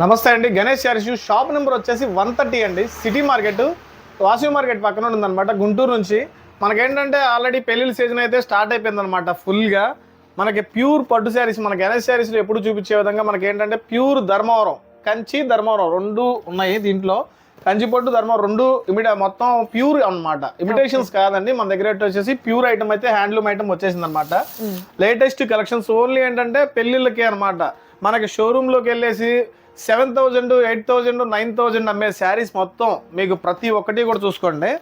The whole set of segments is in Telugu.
నమస్తే అండి. గణేష్ శారీస్ షాప్ నెంబర్ వచ్చేసి వన్ థర్టీ అండి. సిటీ మార్కెట్ వాసవి మార్కెట్ పక్కన ఉందన్నమాట గుంటూరు నుంచి. మనకేంటంటే ఆల్రెడీ పెళ్ళిళ్ళ సీజన్ అయితే స్టార్ట్ అయిపోయిందనమాట ఫుల్గా మనకి ప్యూర్ పట్టు శారీస్ మన గణేష్ శారీస్లో ఎప్పుడు చూపించే విధంగా మనకి ఏంటంటే ప్యూర్ ధర్మవరం కంచి ధర్మవరం రెండు ఉన్నాయి దీంట్లో. కంచి పట్టు ధర్మవరం రెండు ఇమిడ మొత్తం ప్యూర్ అన్నమాట. ఇమిటేషన్స్ కాదండి మన దగ్గర వచ్చేసి ప్యూర్ ఐటమ్ అయితే హ్యాండ్లూమ్ ఐటమ్ వచ్చేసింది అనమాట లేటెస్ట్ కలెక్షన్స్ ఓన్లీ ఏంటంటే పెళ్ళిళ్ళకే అన్నమాట. మనకి షోరూంలోకి వెళ్ళేసి seven thousand eight thousand nine thousand అమ్మే శారీస్ మొత్తం మీకు ప్రతి ఒక్కటి కూడా చూసుకోండి.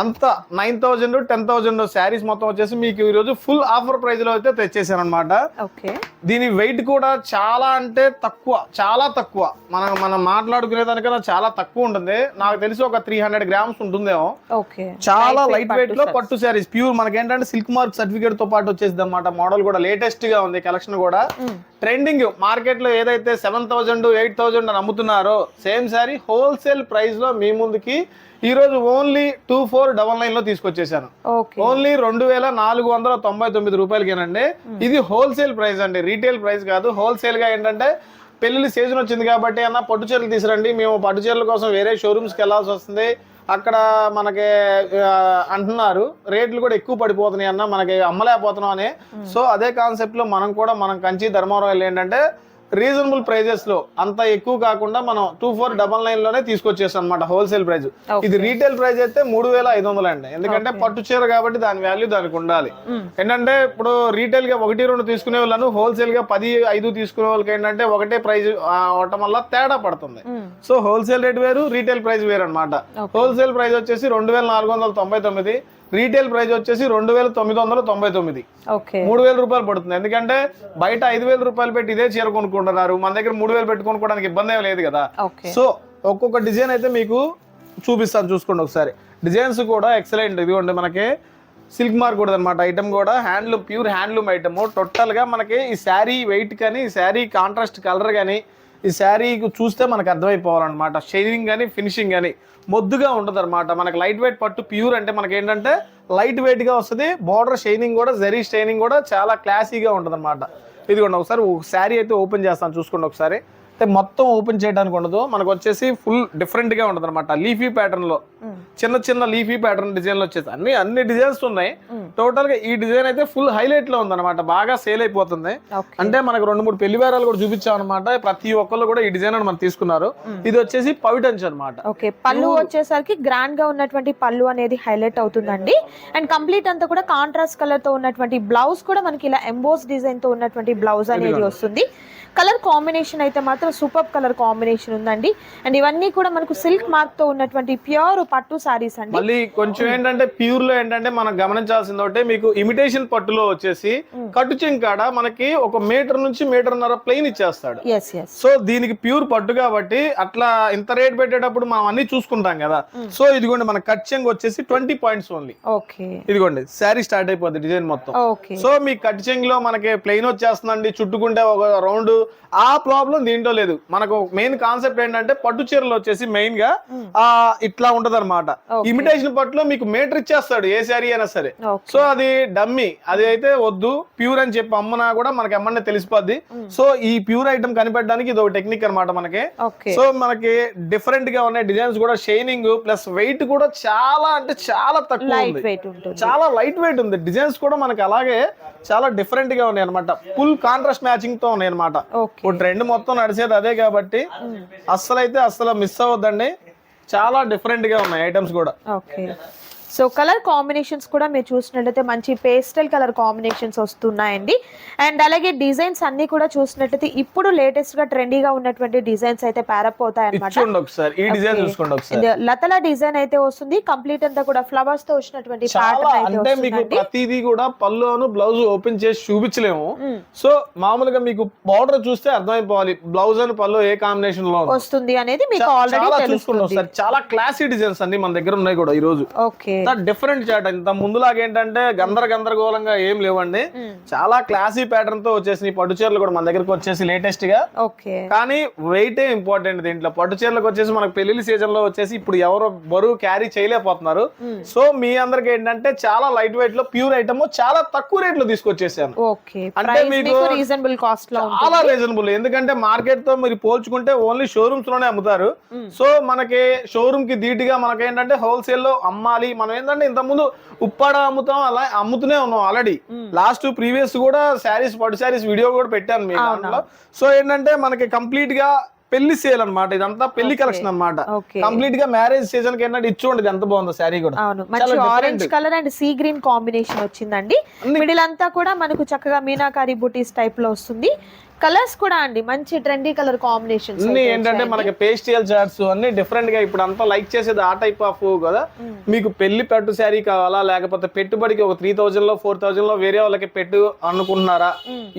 అంత nine thousand ten thousand saris మొత్తం వచ్చేసి మీకు ఈరోజు ఫుల్ ఆఫర్ ప్రైస్లో అయితే తెచ్చేసాను అనమాట దీని వెయిట్ కూడా చాలా అంటే తక్కువ చాలా తక్కువ. మనం మనం మాట్లాడుకునే దానికన్నా చాలా తక్కువ ఉంటుంది. నాకు తెలిసి ఒక త్రీ హండ్రెడ్ గ్రామ్స్ ఉంటుందేమో. చాలా లైట్ వెయిట్లో పట్టు శారీస్ ప్యూర్ మనకి ఏంటంటే సిల్క్ మార్క్ సర్టిఫికేట్తో పాటు వచ్చేసింది అనమాట మోడల్ కూడా లేటెస్ట్గా ఉంది కలెక్షన్ కూడా. ట్రెండింగ్ మార్కెట్లో ఏదైతే సెవెన్ థౌసండ్ ఎయిట్ థౌసండ్ అని అమ్ముతున్నారో సేమ్ శారీ హోల్సేల్ ప్రైస్లో మీ ముందుకి ఈ రోజు ఓన్లీ టూ ఫోర్ డబల్ నైన్లో తీసుకొచ్చేసాను. ఓన్లీ రెండు వేల నాలుగు వందల తొంభై తొమ్మిది రూపాయలకేనండి. ఇది హోల్సేల్ ప్రైస్ అండి. రీటైల్ ప్రైస్ కాదు. హోల్సేల్గా ఏంటంటే పెళ్ళి సీజన్ వచ్చింది కాబట్టి అన్న పట్టు చీరలు తీసురండి మేము పట్టు చీరల కోసం వేరే షోరూమ్స్కి వెళ్ళాల్సి వస్తుంది. అక్కడ మనకి అంటున్నారు రేట్లు కూడా ఎక్కువ పడిపోతున్నాయి అన్న మనకి అమ్మలేకపోతున్నాం అని. సో అదే కాన్సెప్ట్లో మనం కూడా మనం కంచి ధర్మవరం ఏంటంటే రీజనబుల్ ప్రైజెస్లో అంత ఎక్కువ కాకుండా మనం టూ ఫోర్ డబల్ నైన్లోనే తీసుకొచ్చేస్తాం అనమాట హోల్సేల్ ప్రైస్ ఇది రీటైల్ ప్రైస్ అయితే మూడు వేల ఐదు వందలు అండి. ఎందుకంటే పట్టు చీర కాబట్టి దాని వాల్యూ దానికి ఉండాలి. ఏంటంటే ఇప్పుడు రీటైల్గా ఒకటి రెండు తీసుకునే వాళ్ళను హోల్సేల్గా పది ఐదు తీసుకునే వాళ్ళకి ఏంటంటే ఒకటే ప్రైస్ అవటం వల్ల తేడా పడుతుంది. సో హోల్సేల్ రేట్ వేరు రీటైల్ ప్రైస్ వేరు అనమాట హోల్సేల్ ప్రైస్ వచ్చేసి రెండు వేల నాలుగు వందల తొంభై తొమ్మిది రీటైల్ ప్రైస్ వచ్చేసి రెండు వేల తొమ్మిది వందల తొంభై తొమ్మిది. మూడు వేల రూపాయలు పడుతుంది. ఎందుకంటే బయట ఐదు వేల రూపాయలు పెట్టి ఇదే చీర కొనుక్కుంటున్నారు. మన దగ్గర మూడు వేలు పెట్టి కొనుక్కోవడానికి ఇబ్బంది లేదు కదా. సో ఒక్కొక్క డిజైన్ అయితే మీకు చూపిస్తాను చూసుకోండి ఒకసారి. డిజైన్స్ కూడా ఎక్సలెంట్. ఇదిగోండి మనకి సిల్క్ మార్క్ కూడా అనమాట ఐటమ్ కూడా హ్యాండ్లూమ్ ప్యూర్ హ్యాండ్లూమ్ ఐటమ్. టోటల్గా మనకి ఈ శారీ వెయిట్ కానీ ఈ శారీ కాంట్రాస్ట్ కలర్ కానీ ఈ శారీ చూస్తే మనకు అర్థమైపోవాలన్నమాట. షైనింగ్ కానీ ఫినిషింగ్ కానీ మొద్దుగా ఉండదు అనమాట మనకు లైట్ వెయిట్ పట్టు ప్యూర్ అంటే మనకి ఏంటంటే లైట్ వెయిట్గా వస్తుంది బార్డర్ షైనింగ్ కూడా జరీ షైనింగ్ కూడా చాలా క్లాసీగా ఉంటుంది అనమాట ఇదిగోండి ఒకసారి శారీ అయితే ఓపెన్ చేస్తాను చూసుకోండి ఒకసారి. అంటే మొత్తం ఓపెన్ చేయడానికి ఉండదు మనకు వచ్చేసి ఫుల్ డిఫరెంట్గా ఉంటుంది అనమాట లీఫీ ప్యాటర్న్లో. చిన్న చిన్న లీఫీ ప్యాటర్న్ డిజైన్లు వచ్చేసి అన్ని అన్ని డిజైన్స్ ఉన్నాయి. టోటల్గా ఈ డిజైన్ అయితే ఫుల్ హైలైట్లో ఉందన్నమాట. బాగా సేల్ అయిపోతుంది. అంటే మనకు రెండు మూడు పెళ్ళి వేరాలు కూడా చూపించాం అనమాట ప్రతి ఒక్కళ్ళు కూడా ఈ డిజైన్ మనం తీసుకున్నారు. ఇది వచ్చేసి పవిటంచ్ అనమాట ఓకే. పళ్ళు వచ్చేసరికి గ్రాండ్గా ఉన్నటువంటి పళ్ళు అనేది హైలైట్ అవుతుందండి. అండ్ కంప్లీట్ అంతా కూడా కాంట్రాస్ట్ కలర్తో ఉన్నటువంటి బ్లౌజ్ కూడా మనకి ఇలా ఎంబోస్ డిజైన్తో ఉన్నటువంటి బ్లౌజ్ అనేది వస్తుంది. కలర్ కాంబినేషన్ అయితే మాత్రం సూపర్ కలర్ కాంబినేషన్ ఉందండి. అండ్ ఇవన్నీ కూడా మనకు సిల్క్ మార్క్తో ఉన్నటువంటి ప్యూర్ పట్టు సారీస్ అండి. మళ్ళీ కొంచెం ఏంటంటే ప్యూర్లో ఏంటంటే మనం గమనించాల్సింది ఒకటే మీకు ఇమిటేషన్ పట్టులో వచ్చేసి కట్టు చెంకాడ మనకి ఒక మీటర్ నుంచి మీటర్న్నర ప్లెయిన్ ఇచ్చేస్తాడు. సో దీనికి ప్యూర్ పట్టు కాబట్టి అట్లా ఇంత రేట్ పెట్టేటప్పుడు మనం అన్ని చూసుకుంటాం కదా. సో ఇదిగోండి మన కట్ చెంగ్ వచ్చేసి ట్వంటీ పాయింట్స్ ఓన్లీ ఓకే ఇదిగోండి శారీ స్టార్ట్ అయిపోద్ది డిజైన్ మొత్తం. సో మీ కట్ చెంగ్లో మనకి ప్లెయిన్ వచ్చేస్తుందండి చుట్టుకుంటే ఒక రౌండ్ ఆ ప్రాబ్లం దీంట్లో లేదు. మనకు మెయిన్ కాన్సెప్ట్ ఏంటంటే పట్టు చీరలు వచ్చేసి మెయిన్గా ఇట్లా ఉంటది అనమాట. ఇమిటేషన్ పట్టులో మీకు మీటర్ ఇచ్చేస్తాడు ఏ శారీ అయినా సరే. సో అది డమ్మీ. అది అయితే వద్దు ప్యూర్ అని చెప్పి అమ్మనా కూడా మనకి ఎమ్మనే తెలిసిపోద్ది. సో ఈ ప్యూర్ ఐటమ్ కనిపెట్టడానికి ఇది ఒక టెక్నిక్ అన్నమాట మనకి. సో మనకి డిఫరెంట్గా ఉన్నాయి డిజైన్స్ కూడా. షైనింగ్ ప్లస్ వెయిట్ కూడా చాలా అంటే చాలా తక్కువ ఉంది. చాలా లైట్ వెయిట్ ఉంది. డిజైన్స్ కూడా మనకి అలాగే చాలా డిఫరెంట్గా ఉన్నాయి అనమాట ఫుల్ కాంట్రాస్ట్ మ్యాచింగ్తో ఉన్నాయి అనమాట ట్రెండ్ మొత్తం నడిచేది అదే కాబట్టి అస్సలు అయితే అస్సలు మిస్ అవ్వద్దండి. చాలా డిఫరెంట్గా ఉన్నాయి ఐటమ్స్ కూడా. ఓకే. సో కలర్ కాంబినేషన్స్ కూడా మీరు చూసినట్లయితే మంచి పేస్టల్ కలర్ కాంబినేషన్స్ వస్తున్నాయండి. అండ్ అలాగే డిజైన్స్ అన్ని కూడా చూసినట్లయితే ఇప్పుడు లేటెస్ట్గా ట్రెండీగా ఉన్నటువంటి డిజైన్స్ అయితే ప్యారప్ అవుతాయి అనమాట లతల డిజైన్ అయితే వస్తుంది. కంప్లీట్ అంతా కూడా ఫ్లవర్స్తో వచ్చినటువంటి అంటే మీకు ప్రతిదీ కూడా పళ్ళును బ్లౌజ్ ఓపెన్ చేసి చూపించలేము. సో మామూలుగా మీకు బార్డర్ చూస్తే అర్థమైపోవాలి. బ్లౌజ్ అని పళ్ళు ఏ కాంబినేషన్లో. వస్తుంది అనేది మీకు ఆల్రెడీ చాలా క్లాసీ డిజైన్స్ అన్ని మన దగ్గర ఉన్నాయి కూడా ఈ రోజు ఓకే. అంతా డిఫరెంట్ చాట్ ఇంత ముందులాగా ఏంటంటే గందర గందరగోళంగా ఏం లేవండి. చాలా క్లాసీ ప్యాటర్న్తో వచ్చేసి పట్టు చీరలు కూడా మన దగ్గరకు వచ్చేసి లేటెస్ట్గా. ఓకే. కానీ వెయిటే ఇంపార్టెంట్ దీంట్లో. పట్టు చీరలకు వచ్చేసి మనకు పెళ్ళి సీజన్లో వచ్చేసి ఇప్పుడు ఎవరు బరువు క్యారీ చేయలేకపోతున్నారు. సో మీ అందరికి ఏంటంటే చాలా లైట్ వెయిట్లో ప్యూర్ ఐటమ్ చాలా తక్కువ రేట్లో తీసుకొచ్చేసాను. అంటే మీకు రీజనబుల్ కాస్ట్లో చాలా రీజనబుల్ ఎందుకంటే మార్కెట్తో మీరు పోల్చుకుంటే ఓన్లీ షోరూమ్స్లోనే అమ్ముతారు. సో మనకి షోరూమ్కి ధీటుగా మనకి ఏంటంటే హోల్సేల్లో అమ్మాలి మనం ఏంటంటే ఇంత ముందు ఉప్పాడ అమ్ముతాం అలా అమ్ముతూనే ఉన్నాం ఆల్రెడీ లాస్ట్ ప్రీవియస్ కూడా శారీస్ పట్టు శారీస్ వీడియో కూడా పెట్టాను మీ దాంట్లో సో ఏంటంటే మనకి కంప్లీట్గా పెళ్ళి సేల్ అన్నమాట. ఇదంతా పెళ్ళి కలెక్షన్ అన్నమాట. ఓకే. కంప్లీట్గా మ్యారేజ్ సీజన్కి ఏంటంటే ఇచ్చి ఎంత బాగుందో శారీ కూడా. మంచి orange colour and sea green combination వచ్చిందండి. మిడిల్ అంతా కూడా మనకు చక్కగా మీనాకారి బుటీస్ టైప్లో వస్తుంది. కలర్స్ కూడా అండి మంచి ట్రెండీ కలర్ కాంబినేషన్స్ అన్ని ఏంటంటే మనకి పేస్టియల్ చార్ట్స్ అన్ని డిఫరెంట్గా ఇప్పుడు అంతా లైక్ చేసేది ఆ టైప్ ఆఫ్ కదా. మీకు పెళ్ళి పెట్టు శారీ కావాలా లేకపోతే పెట్టుబడికి ఒక త్రీ థౌజండ్లో ఫోర్ థౌజండ్లో వేరే వాళ్ళకి పెట్టు అనుకుంటున్నారా?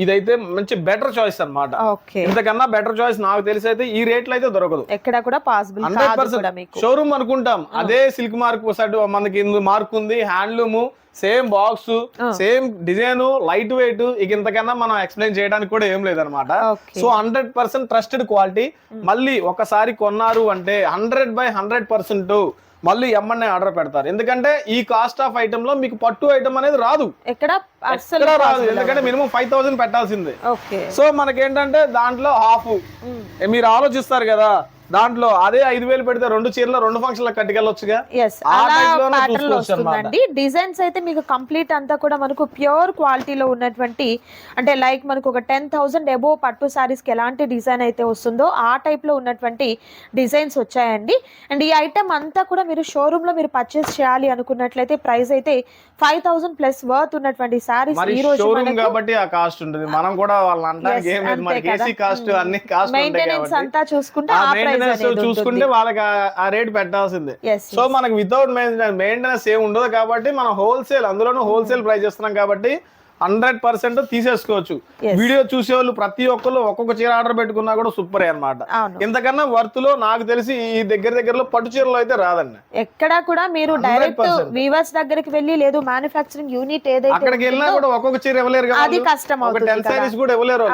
ఇదైతే మంచి బెటర్ చాయిస్ అన్నమాట. ఓకే. ఇంతకన్నా బెటర్ చాయిస్ నాకు తెలిసి అయితే ఈ రేట్లో అయితే దొరకదు. ఎక్కడ కూడా పాసిబుల్ హండ్రెడ్ పర్సెంట్ షోరూమ్ అనుకుంటాం. అదే సిల్క్ మార్క్ మనకి మార్క్ ఉంది handloom same box same design light weight ఇక ఇంతకన్నా మనం ఎక్స్ప్లెయిన్ చేయడానికి కూడా ఏం లేదనమాట. So hundred percent trusted quality. మళ్ళీ ఒకసారి కొన్నారు అంటే హండ్రెడ్ బై హండ్రెడ్ పర్సెంట్ మళ్ళీ ఎమ్మన్నే ఆర్డర్ పెడతారు. ఎందుకంటే ఈ కాస్ట్ ఆఫ్ ఐటమ్లో మీకు పట్టు ఐటమ్ అనేది రాదు. ఎక్కడ? రాదు. ఎందుకంటే మినిమం ఫైవ్ థౌసండ్ పెట్టాల్సిందే. సో మనకేంటంటే దాంట్లో హాఫ్. మీరు ఆలోచిస్తారు కదా. దాంట్లో అదే ఐదు వేలు పెడితే రెండు చీరలు రెండు ఫంక్షన్లకు కట్టుకెళ్ళొచ్చుగా. వస్తుందండి. డిజైన్స్ అయితే మీకు కంప్లీట్ అంతా కూడా మనకు ప్యూర్ క్వాలిటీలో ఉన్నటువంటి అంటే లైక్ మనకు ఒక టెన్ థౌసండ్ ఎబో పట్టు సారీస్కి ఎలాంటి డిజైన్ అయితే వస్తుందో ఆ టైప్లో ఉన్నటువంటి డిజైన్స్ వచ్చాయండి. అండ్ ఈ ఐటమ్ అంతా కూడా మీరు షోరూమ్లో మీరు పర్చేస్ చేయాలి అనుకున్నట్లయితే ప్రైస్ అయితే ఫైవ్ థౌసండ్ ప్లస్ వర్త్ ఉన్నటువంటి సారీస్ మరి ఈ రోజు కాబట్టి ఆ కాస్ట్ ఉంటుంది. మనం కూడా. ఏసీ కాస్ట్ అన్ని కాస్ట్ మెయింటెనెన్స్ అంతా చూసుకుంటే మెయింటెనెన్స్ చూసుకుంటే వాళ్ళకి ఆ- రేట్ పెట్టాల్సిందే. సో మనకి వితౌట్ మెయింటెనెన్స్ మెయింటెనెన్స్ ఏమి ఉండదు కాబట్టి మనం హోల్సేల్ అందులోనూ హోల్సేల్ ప్రైస్ ఇస్తున్నాం కాబట్టి హండ్రెడ్ పర్సెంట్ తీసేసుకోవచ్చు. వీడియో చూసే వాళ్ళు ప్రతి ఒక్కరు ఒక్కొక్క చీర ఆర్డర్ పెట్టుకున్నా కూడా సూపర్ అన్నమాట. అవును. ఇంతకన్నా వర్త్లో నాకు తెలిసి ఈ దగ్గర దగ్గరలో పట్టు చీరలు అయితే రాదండి. ఎక్కడా కూడా మీరు డైరెక్ట్ 100%. వీవర్స్ దగ్గరికి వెళ్ళి లేదు మ్యానుఫ్యాక్చరింగ్ యూనిట్ ఏదైతే అక్కడికి వెళ్ళినా కూడా ఒక్కొక్క చీర ఇవ్వలేరు అది. కష్టం టెన్. సారీస్ కూడా ఇవ్వలేరు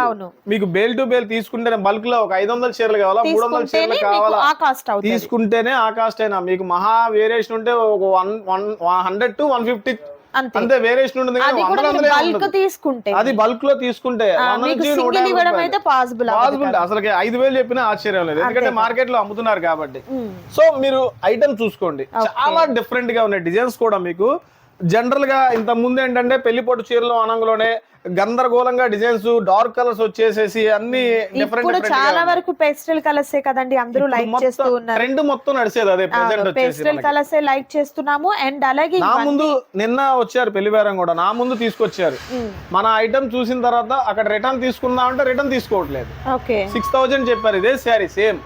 మీకు బేల్ టు బేల్ తీసుకుంటేనే బల్క్లో ఒక ఐదు వందల చీరలు కావాలా మూడు వందల చీరలు కావాలా? ఆ కాస్ట్ అవుతుంది. తీసుకుంటేనే ఆ కాస్ట్ అయినా. మీకు మహా వేరియేషన్ ఉంటే ఒక one one hundred to one fifty అంతే. వేరియేషన్ ఉంటుంది బల్క్. తీసుకుంటే. అది బల్క్లో తీసుకుంటే పాసిబుల్ అసలు ఐదు వేలు చెప్పినా ఆశ్చర్యం లేదు. ఎందుకంటే మార్కెట్లో అమ్ముతున్నారు కాబట్టి. సో మీరు ఐటమ్ చూసుకోండి. చాలా డిఫరెంట్గా ఉన్నాయి డిజైన్స్ కూడా మీకు. జనరల్గా ఇంత ముందు ఏంటంటే పెళ్ళి పొట్టు చీరలు అనంగలోనే గందరగోళంగా డిజైన్స్ డార్క్ కలర్స్ వచ్చేసేసి అన్ని డిఫరెంట్ చాలా వరకు పేస్టల్ కలర్స్ కదండి అందరూ లైక్ చేస్తూ ఉన్నారు. ట్రెండ్ మొత్తం నడిచేది అదే ప్రెసెంట్ పేస్టల్. కలర్స్ లైక్ చేస్తున్నాము అండ్ అలాగే నా ముందు నిన్న వచ్చారు పెళ్ళి బేరం కూడా నా ముందు తీసుకొచ్చారు. మన ఐటమ్ చూసిన తర్వాత అక్కడ రిటర్న్ తీసుకుందాం అంటే రిటర్న్ తీసుకోవట్లేదు. ఓకే. సిక్స్ థౌజండ్ చెప్పారు ఇదే శారీ సేమ్.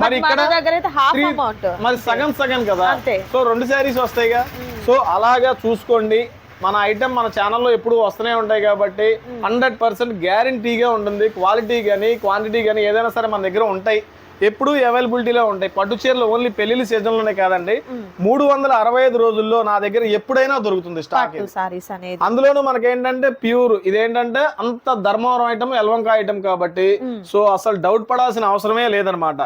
మరి ఇక్కడ దగ్గర అయితే హాఫ్ three- అమౌంట్. మరి సగం సగం కదా. సో రెండు శారీస్ వస్తాయిగా. సో అలాగా చూసుకోండి. మన ఐటమ్ మన ఛానల్లో ఎప్పుడు వస్తూనే ఉంటాయి కాబట్టి హండ్రెడ్ పర్సెంట్ గ్యారంటీగా ఉంటుంది. క్వాలిటీ కానీ క్వాంటిటీ కానీ ఏదైనా సరే మన దగ్గర ఉంటాయి. ఎప్పుడు అవైలబిలిటీలో ఉంటాయి. పట్టు చీరలు ఓన్లీ పెళ్ళిళ్ళ సీజన్లోనే కాదండి. మూడు వందల అరవై ఐదు రోజుల్లో నా దగ్గర ఎప్పుడైనా దొరుకుతుంది స్టాక్ అందులోనూ మనకి ఏంటంటే ప్యూర్ ఇదేంటంటే అంత ధర్మవరం ఐటమ్ ఎల్వంక ఐటమ్ కాబట్టి సో అసలు డౌట్ పడాల్సిన అవసరమే లేదనమాట.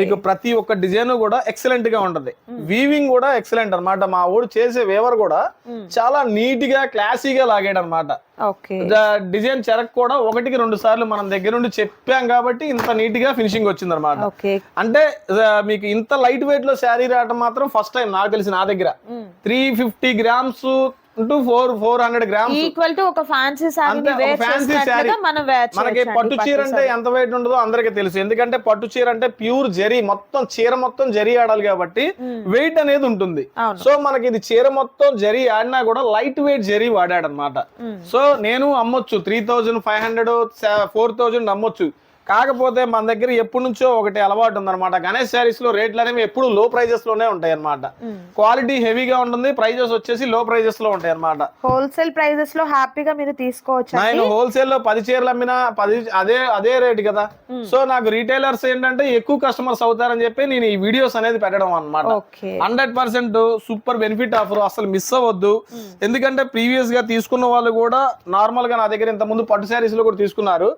మీకు ప్రతి ఒక్క డిజైన్ కూడా ఎక్సలెంట్గా ఉంటది. వీవింగ్ కూడా ఎక్సలెంట్ అన్నమాట మా ఊడు చేసే వేవర్ కూడా చాలా నీట్గా క్లాసీగా లాగాడు అనమాట డిజైన్ చెరక్ కూడా ఒకటికి రెండు సార్లు మనం దగ్గర నుండి చెప్పాం కాబట్టి ఇంత నీట్గా ఫినిషింగ్ వచ్చింది అనమాట అంటే మీకు ఇంత లైట్ వెయిట్లో శారీ రావడం మాత్రం ఫస్ట్ టైం నాకు తెలిసి నా దగ్గర. Three fifty grams to four four hundred grams equal to ఒక ఫ్యాన్సీ saree. మనం వేర్ మనకి పట్టు చీర అంటే ఎంత వెయిట్ ఉంటుందో అందరికీ తెలుసు. ఎందుకంటే పట్టు చీర అంటే ప్యూర్ జరీ మొత్తం చీర మొత్తం జరీ ఆడాలి కాబట్టి వెయిట్ అనేది ఉంటుంది. సో మనకి ఇది చీర మొత్తం జరీ ఆడినా కూడా లైట్ వెయిట్ జరీ వాడాడు అనమాట సో నేను అమ్మొచ్చు. Three thousand five hundred four thousand అమ్మొచ్చు. కాకపోతే మన దగ్గర ఎప్పటి నుంచో ఒకటి అలవాటు ఉందన్నమాట. గణేష్ శారీస్లో రేట్లు అనేవి ఎప్పుడు లో ప్రైజెస్లోనే ఉంటాయి అన్నమాట క్వాలిటీ హెవీగా ఉంటుంది ప్రైజెస్ వచ్చేసి లో ప్రైజెస్లో ఉంటాయి అన్నమాట హోల్సేల్ ప్రైజెస్లో హ్యాపీగా మీరు తీసుకోవచ్చు నేను హోల్సేల్లో పది చీరలు అమ్మినా పది అదే అదే రేట్ కదా. సో నాకు రీటైలర్స్ ఏంటంటే ఎక్కువ కస్టమర్స్ అవుతారని చెప్పి నేను ఈ వీడియోస్ అనేది పెట్టడం అన్నమాట. Okay. Hundred percent super benefit offer అసలు మిస్ అవ్వద్దు. ఎందుకంటే ప్రీవియస్గా తీసుకున్న వాళ్ళు కూడా నార్మల్గా నా దగ్గర ఇంత ముందు పట్టు శారీస్లో కూడా తీసుకున్నారు.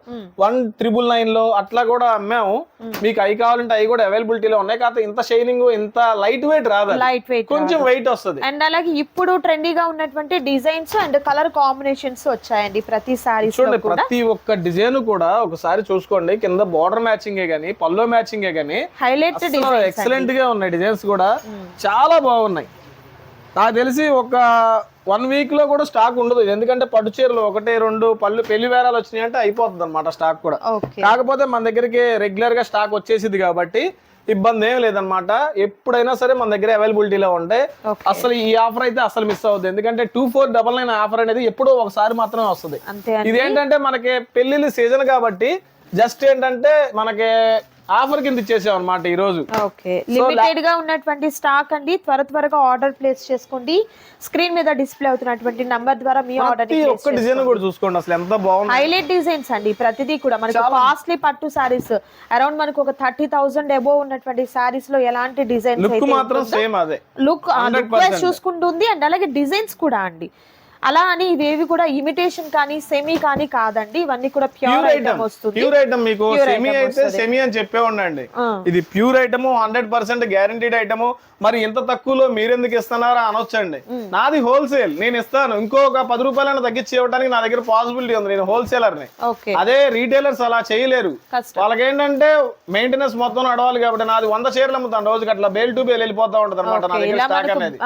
వన్ త్రిబుల్ నైన్లో అట్లా కూడా అమ్మాము. మీకు అవి కావాలంటే అవి కూడా అవైలబిలిటీలో ఉన్నాయి. కాకపోతే ఇంత షైనింగ్ ఇంత లైట్ వెయిట్ రాదు. లైట్ వెయిట్ కొంచెం వెయిట్ వస్తుంది. అండ్ అలాగే ఇప్పుడు ట్రెండీగా ఉన్నటువంటి డిజైన్స్ అండ్ కలర్ కాంబినేషన్స్ వచ్చాయండి ప్రతి సారీస్లో చూడండి ప్రతి ఒక్క డిజైన్ కూడా ఒకసారి చూసుకోండి. కింద బార్డర్ మ్యాచింగే గానీ పల్లో మ్యాచింగే గానీ హైలైట్ ఎక్సలెంట్గా ఉన్నాయి డిజైన్స్ కూడా. చాలా బాగున్నాయి. నాకు తెలిసి ఒక వన్ వీక్లో కూడా స్టాక్ ఉండదు. ఎందుకంటే పట్టు చీరలు ఒకటి రెండు పళ్ళు పెళ్ళి వేరాలు వచ్చినాయి అంటే అయిపోతుంది అనమాట స్టాక్ కూడా. కాకపోతే మన దగ్గరికి రెగ్యులర్గా స్టాక్ వచ్చేసింది కాబట్టి ఇబ్బంది ఏం లేదనమాట ఎప్పుడైనా సరే మన దగ్గర అవైలబిలిటీలో ఉంటాయి. అసలు ఈ ఆఫర్ అయితే అసలు మిస్ అవుతుంది ఎందుకంటే two four double nine offer అనేది ఎప్పుడో ఒకసారి మాత్రమే వస్తుంది. ఇదేంటంటే మనకి పెళ్ళిళ్ళ సీజన్ కాబట్టి జస్ట్ ఏంటంటే మనకి ఆఫర్ కింద ఇచ్చేసాం అనమాట ఈ రోజు లిమిటెడ్గా ఉన్నటువంటి స్టాక్ అండి. త్వర త్వరగా ఆర్డర్ ప్లేస్ చేసుకోండి. స్క్రీన్ మీద డిస్ప్లే అవుతున్నటువంటి నంబర్ ద్వారా మీ ఆర్డర్ ఒక్క డిజైన్ కూడా చూసుకోండి. అసలు ఎంత బాగుంది. హైలైట్ డిజైన్స్ అండి ప్రతిదీ కూడా. మనకి కాస్ట్లీ పట్టు సారీస్ అరౌండ్ మనకు ఒక థర్టీ థౌసండ్ అబోవ్ ఉన్నటువంటి సారీస్లో ఎలాంటి డిజైన్స్ లుక్ మాత్రం సేమ్ అదే. లుక్ చూసుకుంటుంది. అండ్ అలాగే డిజైన్స్ కూడా అండి. అలా అని ఇవేవి కూడా ఇమిటేషన్ కానీ సెమీ కానీ కాదండి. ఇవన్నీ కూడా ప్యూర్ ఐటమ్ వస్తుంది. ప్యూర్ ఐటమ్ మీకు సెమీ అయితే. సెమీ అని చెప్పే ఉండండి. ఇది pure item hundred percent guaranteed item. మరి ఇంత తక్కువలో మీరెందుకు ఇస్తున్నారా అనొచ్చండి. నాది హోల్సేల్ నేను ఇస్తాను. ఇంకొక పది రూపాయలైనా తగ్గించి ఇవ్వడానికి నా దగ్గర పాసిబిలిటీ ఉంది. నేను హోల్సేలర్ని అదే రీటైలర్స్ అలా చేయలేరు. వాళ్ళకి ఏంటంటే మెయింటెనెన్స్ మొత్తం నడవాలి కాబట్టి నాది వంద చీరలు అమ్ముతాను రోజుకి. అట్లా బేల్ టు బేల్ వెళ్ళిపోతా ఉంటది అనమాట నా దగ్గర స్టాక్ అనేది.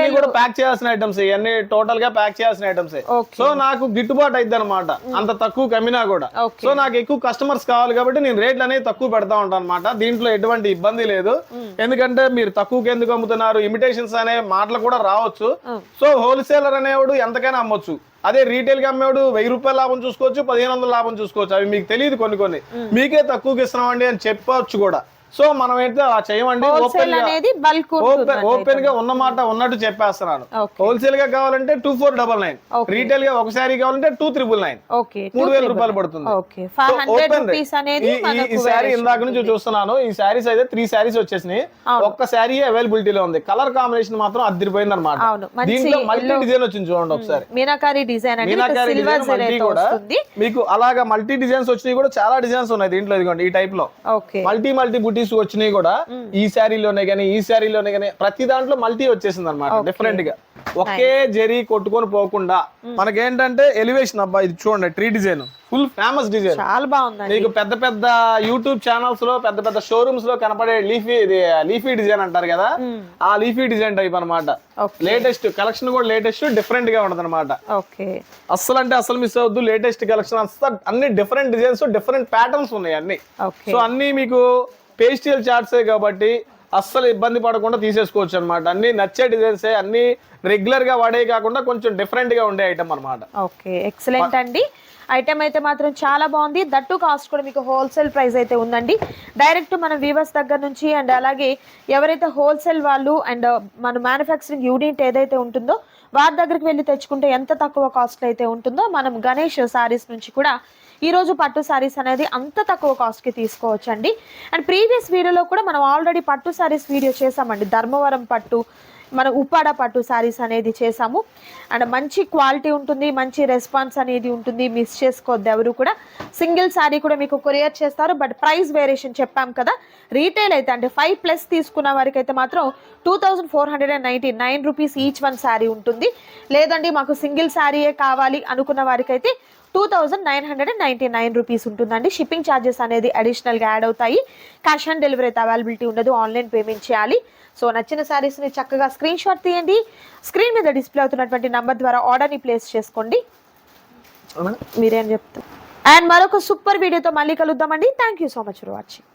bail- కూడా ప్యాక్ చేయాల్సిన ఐటమ్స్ ఇవన్నీ టోటల్గా ప్యాక్ చేయాల్సిన ఐటమ్స్. సో నాకు గిట్టుబాటు అయిద్ది అనమాట అంత తక్కువ కమ్మినా కూడా. సో నాకు ఎక్కువ కస్టమర్స్ కావాలి కాబట్టి నేను రేట్లు అనేది తక్కువ పెడతా ఉంటాను అనమాట దీంట్లో ఎటువంటి ఇబ్బంది లేదు. ఎందుకంటే మీరు తక్కువకి ఎందుకు అమ్ముతున్నారు? ఇమిటేషన్స్ అనే మాటలు కూడా రావచ్చు. సో హోల్సేలర్ అనేవాడు ఎంతకైనా అమ్మొచ్చు. అదే రీటైల్గా అమ్మేవాడు వెయ్యి రూపాయల లాభం చూసుకోవచ్చు పదిహేను వందల లాభం చూసుకోవచ్చు. అవి మీకు తెలియదు కొన్ని కొన్ని. మీకే తక్కువకి ఇస్తున్నామండి అని చెప్పొచ్చు కూడా. సో మనం అయితే అలా చేయమండి ఓపెన్గా అనేది బల్క్ ఓపెన్ ఓపెన్గా ఉన్న మాట ఉన్నట్టు చెప్పేస్తున్నాను. హోల్సేల్గా కావాలంటే టూ ఫోర్ డబల్ నైన్. రీటైల్గా ఒక శారీ కావాలంటే టూ త్రిబుల్ నైన్ మూడు వేల రూపాయలు పడుతుంది. ఈ- శారీ ఇందాక నుంచి చూస్తున్నాను. ఈ శారీస్ అయితే త్రీ శారీస్ వచ్చేసినాయి. ఒక్క శారీ అవైలబిలిటీలో ఉంది. కలర్ కాంబినేషన్ మాత్రం అదిరిపోయింది అనమాట దీంట్లో మల్టీ డిజైన్ వచ్చింది చూడండి ఒకసారి. మీనాకారి డిజైన్ మీనాకారి డిజైన్ కూడా మీకు అలాగా మల్టీ డిజైన్స్ వచ్చినాయి కూడా చాలా డిజైన్స్ ఉన్నాయి దీంట్లో ఇదిగోండి ఈ టైప్లో. మల్టీ మల్టీ బుటీస్ వచ్చినాయి కూడా ఈ శారీలోనే కానీ ఈ శారీలోనే కానీ ప్రతి దాంట్లో మల్టీ వచ్చేసింది అనమాట డిఫరెంట్గా. ఒకే జరీ కొట్టుకొని పోకుండా మనకేంటంటే ఎలివేషన్ అబ్బా ఇది చూడండి tree design full famous design చాలా బాగుందండి. నీకు పెద్ద పెద్ద యూట్యూబ్ ఛానల్స్లో పెద్ద పెద్ద షోరూమ్స్లో కనపడే లీఫీ ఇది లీఫీ డిజైన్ అంటారు కదా ఆ లీఫీ డిజైన్ టైప్ అన్నమాట. Okay. లేటెస్ట్ కలెక్షన్ కూడా లేటెస్ట్ డిఫరెంట్గా ఉంటది అనమాట ఓకే. అస్సలు అంటే అసలు మిస్ అవద్దు లేటెస్ట్ కలెక్షన్ అస్సలు అన్ని డిఫరెంట్ డిజైన్స్ డిఫరెంట్ ప్యాటర్న్స్ ఉన్నాయి అన్ని. సో అన్ని మీకు పేస్టియల్ చార్ట్సే కాబట్టి అస్సలు ఇబ్బంది పడకుండా తీసేసుకోవచ్చు అనమాట అన్ని నచ్చే డిజైన్సే అన్ని రెగ్యులర్గా వాడే కాకుండా కొంచెం డిఫరెంట్గా ఉండే ఐటమ్ అనమాట ఓకే ఎక్సలెంట్ అండి. ఐటమ్ అయితే మాత్రం చాలా బాగుంది. దట్టు కాస్ట్ కూడా మీకు హోల్సేల్ ప్రైస్ అయితే ఉందండి. డైరెక్ట్ మన వీవర్స్ దగ్గర నుంచి అండ్ అలాగే ఎవరైతే హోల్సేల్ వాళ్ళు అండ్ uh, మన మ్యానుఫ్యాక్చరింగ్ యూనిట్ ఏదైతే ఉంటుందో వారి దగ్గరికి వెళ్ళి తెచ్చుకుంటే ఎంత తక్కువ కాస్ట్ అయితే ఉంటుందో మనం గణేష్ శారీస్ నుంచి కూడా ఈరోజు పట్టు శారీస్ అనేది అంత తక్కువ కాస్ట్కి తీసుకోవచ్చండి. అండ్ ప్రీవియస్ వీడియోలో కూడా మనం ఆల్రెడీ పట్టు శారీస్ వీడియో చేసామండి ధర్మవరం పట్టు మనం ఉప్పాడ పట్టు శారీస్ అనేది చేసాము అండ్ మంచి క్వాలిటీ ఉంటుంది మంచి రెస్పాన్స్ అనేది ఉంటుంది. మిస్ చేసుకోవద్దు ఎవరు కూడా. సింగిల్ సారీ కూడా మీకు కొరియర్ చేస్తారు బట్ ప్రైస్ వేరియేషన్ చెప్పాం కదా. రీటైల్ అయితే అంటే ఫైవ్ ప్లస్ తీసుకున్న వారికి అయితే మాత్రం two thousand four hundred and ninety nine rupees each one sari ఉంటుంది. లేదండి మాకు సింగిల్ శారీయే కావాలి అనుకున్న వారికైతే two thousand nine hundred and ninety nine rupees ఉంటుందండి. షిప్పింగ్ ఛార్జెస్ అనేది అడిషనల్గా యాడ్ అవుతాయి. క్యాష్ ఆన్ డెలివరీ అయితే అవైలబిలిటీ ఉండదు. ఆన్లైన్ పేమెంట్ చేయాలి. సో నచ్చిన శారీస్ని చక్కగా స్క్రీన్ షాట్ తీయండి. స్క్రీన్ మీద డిస్ప్లే అవుతున్నటువంటి నంబర్ ద్వారా ఆర్డర్ని ప్లేస్ చేసుకోండి. మీరేం చెప్తారు? అండ్ మరొక సూపర్ వీడియోతో మళ్ళీ కలుద్దామండి. Thank you so much for watching